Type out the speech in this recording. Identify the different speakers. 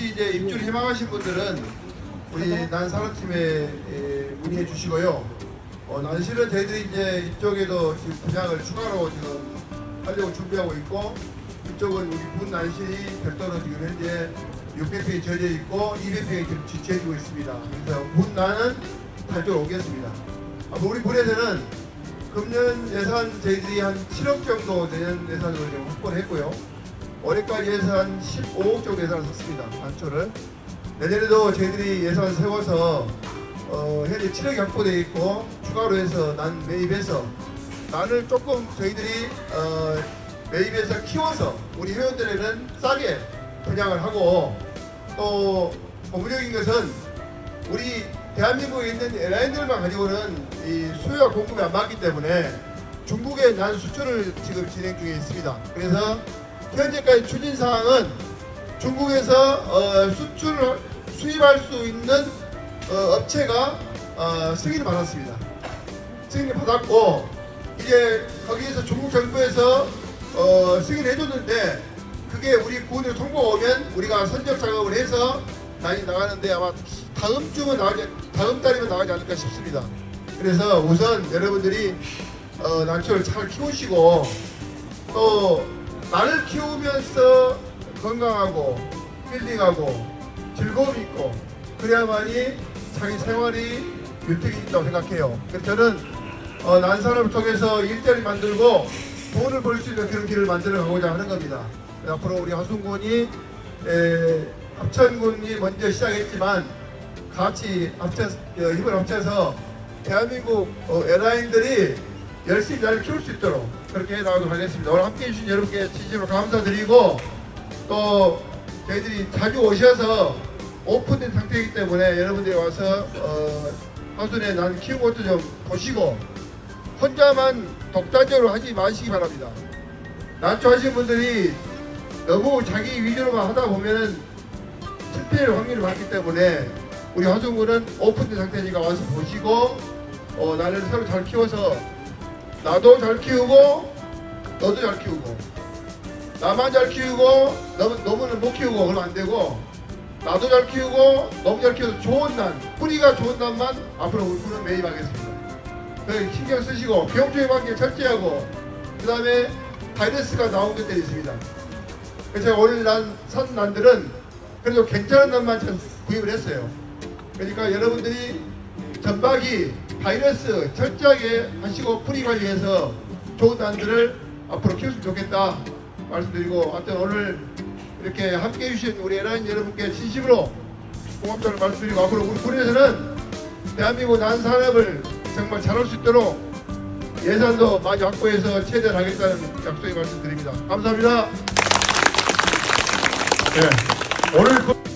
Speaker 1: 혹시 이제 입주를 희망하신 분들은 우리 난 산업팀에 에, 문의해 주시고요. 어, 난실은 저희들이 이제 이쪽에도 지금 분양을 추가로 지금 하려고 준비하고 있고 이쪽은 우리 분 난실이 별도로 지금 현재 600평이 저져 있고 200평이 지금 지체해지고 있습니다. 그래서 분 난은 탈쪽으로 오겠습니다. 아, 우리 분에서는 금년 예산 저희들이 한 7억 정도 내년 예산으로 확보를 했고요. 올해까지 한 15억 정도 예산을 썼습니다. 단초를. 내년에도 저희들이 예산 세워서 어, 현재 7억이 확보되어 있고 추가로 해서 난 매입해서 난을 조금 저희들이 어, 매입해서 키워서 우리 회원들에는 싸게 분양을 하고 또 고무적인 것은 우리 대한민국에 있는 에어라인들만 가지고는 이 수요와 공급이 안 맞기 때문에 중국에 난 수출을 지금 진행 중에 있습니다. 그래서 현재까지 추진 사항은 중국에서 어, 수출을 수입할 수 있는 어, 업체가 어, 승인을 받았습니다. 승인을 받았고 이제 거기에서 중국 정부에서 어, 승인해 줬는데 그게 우리 구원으로 통보가 오면 우리가 선적 작업을 해서 많이 나가는데 아마 다음 주면 나가지 다음 달이면 나가지 않을까 싶습니다. 그래서 우선 여러분들이 어, 난초를 잘 키우시고 또 나를 키우면서 건강하고 힐링하고 즐거움이 있고 그래야만이 자기 생활이 윤택이 있다고 생각해요. 그래서 저는 어, 난산을 통해서 일자리 만들고 돈을 벌 수 있는 그런 길을 만들어 가고자 하는 겁니다. 앞으로 우리 하순군이 에, 합천군이 먼저 시작했지만 같이 합쳐 어, 힘을 합쳐서 대한민국 어, 에어라인들이 열심히 잘 키울 수 있도록 그렇게 해 나가도록 하겠습니다. 오늘 함께 해주신 여러분께 진심으로 감사드리고 또 저희들이 자주 오셔서 오픈된 상태이기 때문에 여러분들이 와서 어, 하순에 난 키운 것도 좀 보시고 혼자만 독단적으로 하지 마시기 바랍니다. 난초하신 분들이 너무 자기 위주로만 하다 보면은 실패할 확률이 많기 때문에 우리 화성군은 오픈된 상태니까 와서 보시고 어, 나를 새로 잘 키워서 나도 잘 키우고 너도 잘 키우고 나만 잘 키우고 너무, 너무는 못 키우고 그러면 안 되고 나도 잘 키우고 너무 잘 키워서 좋은 난 뿌리가 좋은 난만 앞으로 군은 매입하겠습니다. 그 신경 쓰시고 병조의 관계 철저하고 그 다음에 바이러스가 나온 것들이 있습니다. 그래서 오늘 난, 산 난들은 그래도 괜찮은 난만 전 구입을 했어요. 그러니까 여러분들이 전박이 바이러스 철저하게 하시고 뿌리 관리해서 좋은 난들을 앞으로 키웠으면 좋겠다 말씀드리고 하여튼 오늘 이렇게 함께 해주신 우리 에라인 여러분께 진심으로 고맙다는 말씀드리고 앞으로 우리 군에서는 대한민국 난 산업을 정말 잘할 수 있도록 예산도 많이 확보해서 최대한 하겠다는 약속의 말씀드립니다. 감사합니다.
Speaker 2: 네. 오늘 그